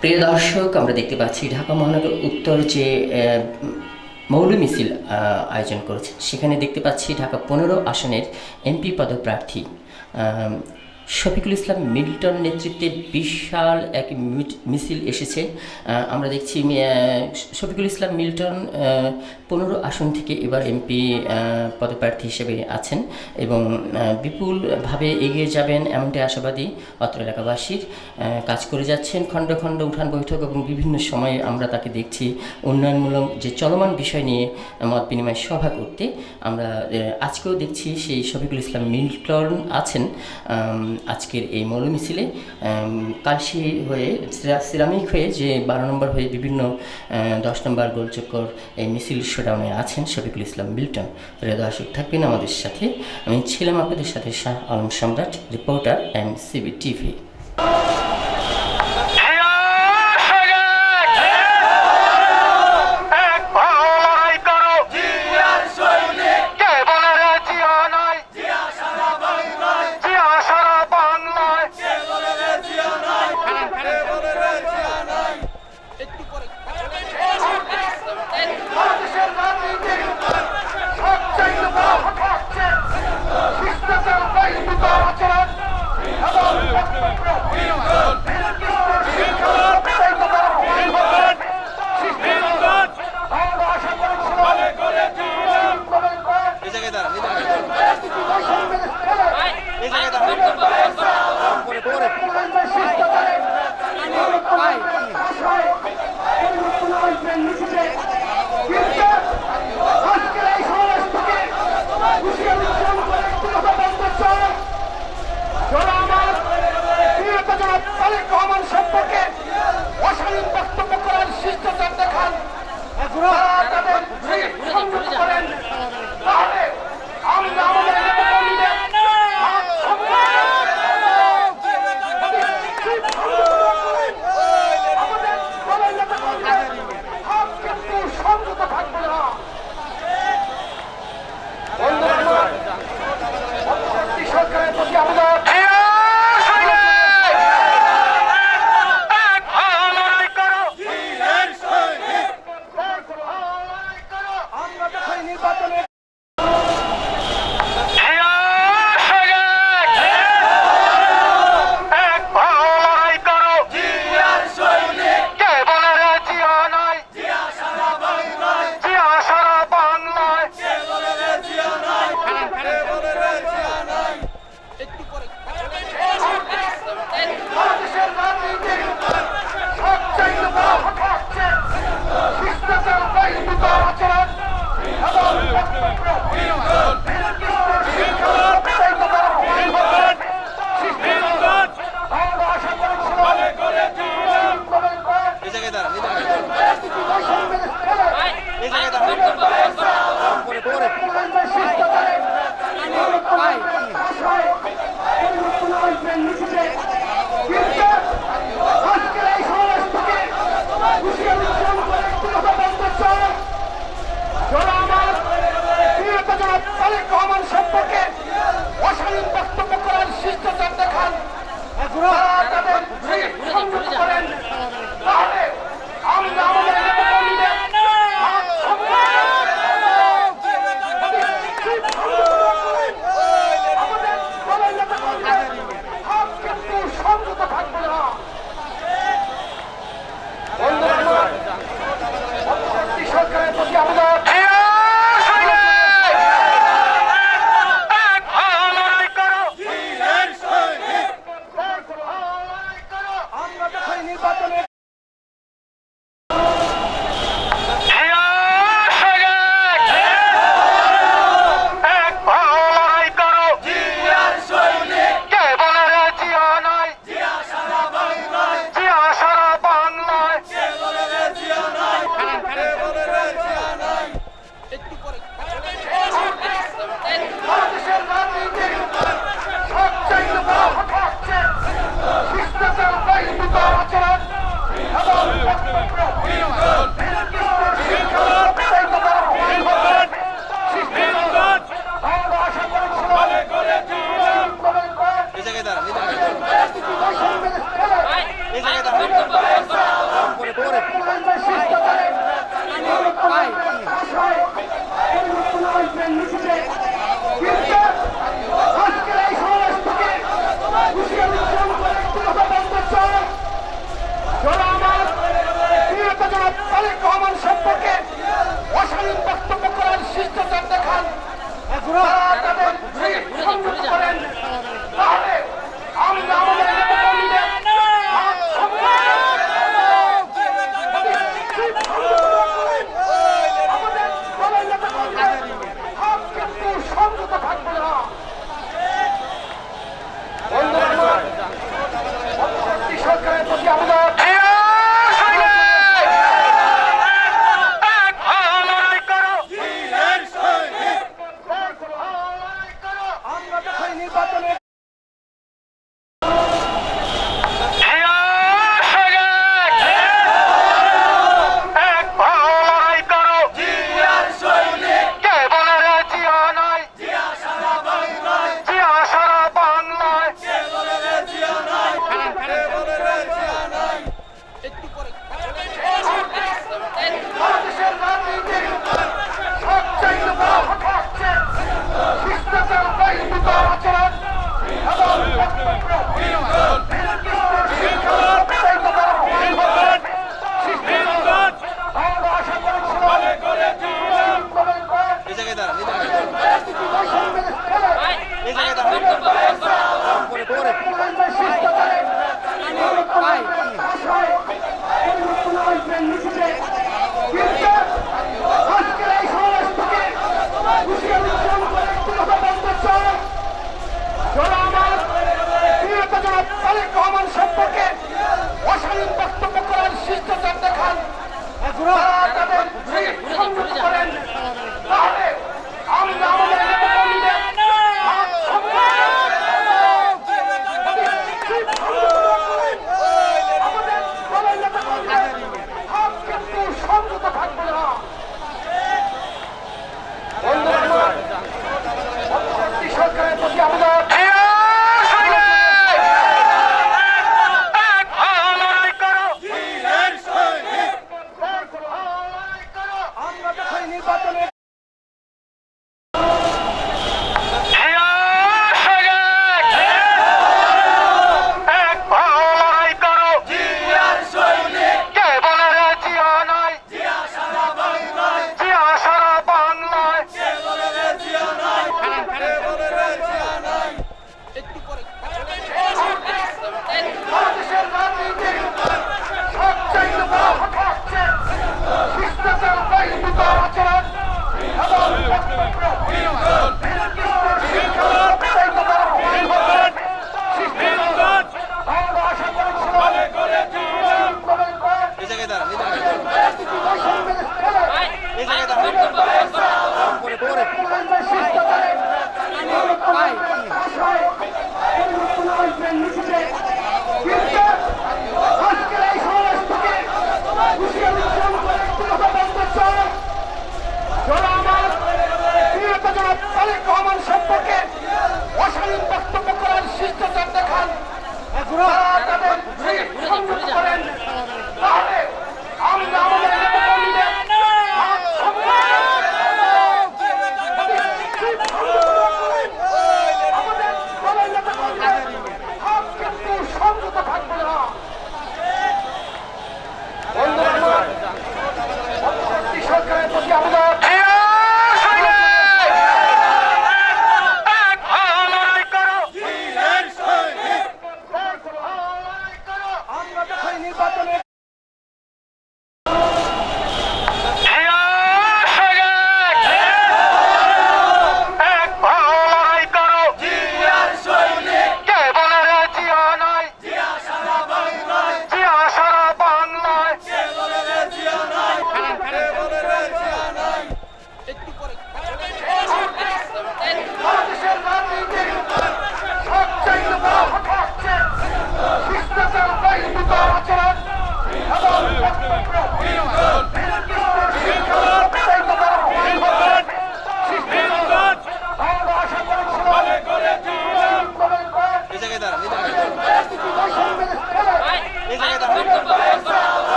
প্রিয় দর্শক, আমরা দেখতে পাচ্ছি ঢাকা মহানগর উত্তর যে মৌল মিছিল আয়োজন করেছে, সেখানে দেখতে পাচ্ছি ঢাকা পনেরো আসনের এমপি পদপ্রার্থী শফিকুল ইসলাম মিল্টন নেতৃত্বে বিশাল এক মিছিল এসেছে। আমরা দেখছি শফিকুল ইসলাম মিল্টন পনেরো আসন থেকে এবার এমপি পদপ্রার্থী হিসেবে আছেন এবং বিপুলভাবে এগিয়ে যাবেন এমনটাই আশাবাদী অত্র এলাকাবাসীর। কাজ করে যাচ্ছেন খণ্ড খণ্ড উঠান বৈঠক এবং বিভিন্ন সময়ে আমরা তাকে দেখছি উন্নয়নমূলক যে চলমান বিষয় নিয়ে মত বিনিময় সভা করতে। আমরা আজকেও দেখছি সেই শফিকুল ইসলাম মিল্টন আছেন। আজকের এই মৌল মিছিলে কাশি হয়ে, সিরা- সিরামিক হয়ে যে বারো নম্বর হয়ে বিভিন্ন দশ নম্বর গোলচক্কর এই মিছিল শোডাউনে আছেন শফিকুল ইসলাম বিল্টন দর্শক থাকবেন আমাদের সাথে। আমি ছিলাম আপনাদের সাথে Shah Alam Samrat, reporter M CB TV. এই সম্পর্কে অশালীন বক্তব্য করার শিষ্টাচার দেখান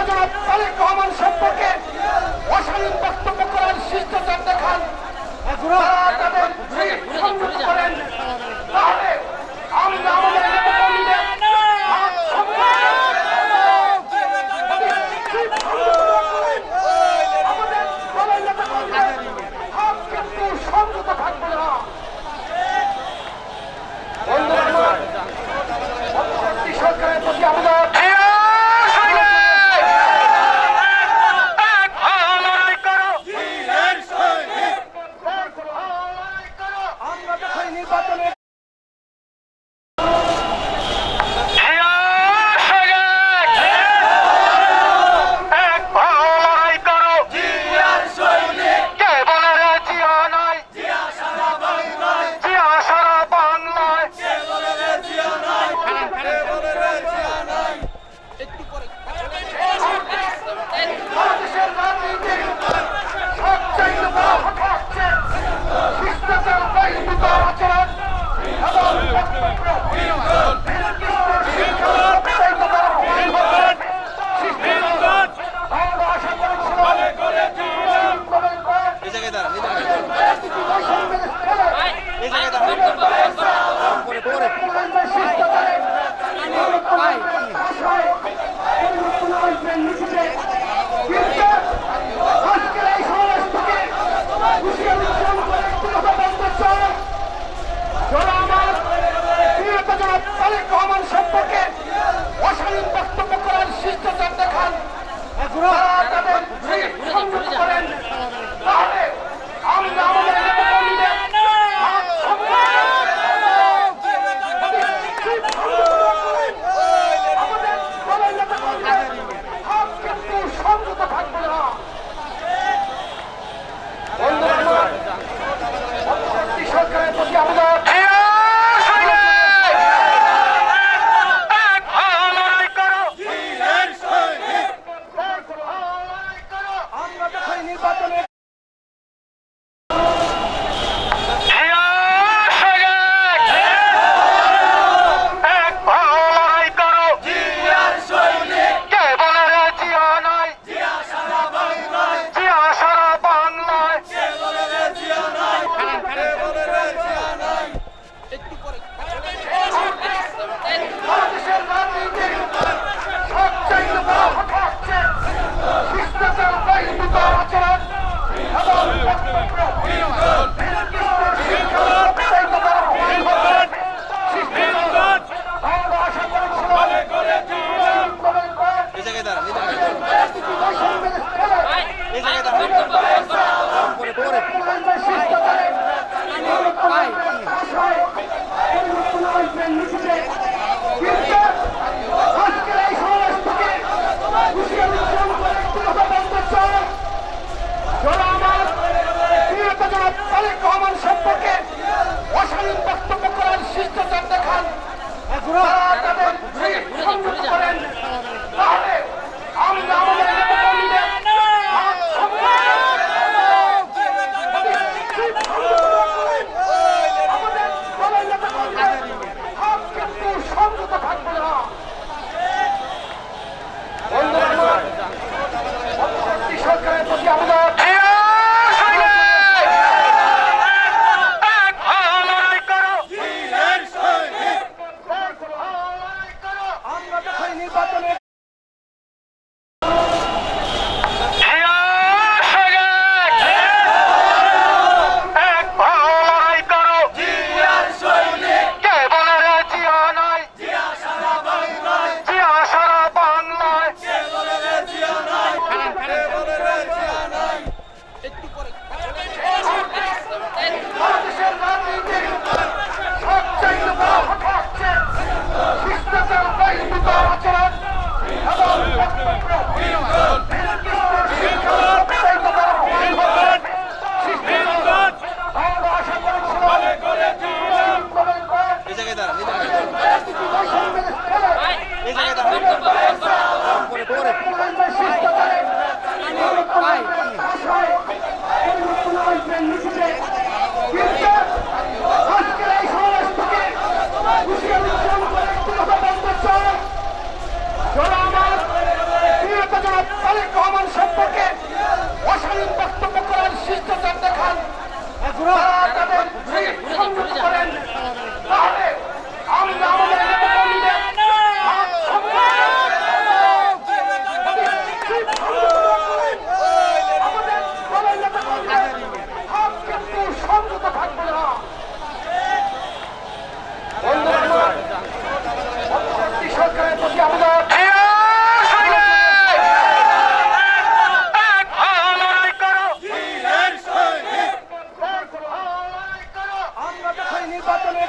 জনাব তারেক রহমান সম্পর্কে অশালীন বক্তব্য করার শিষ্টাচার দেখান আমরা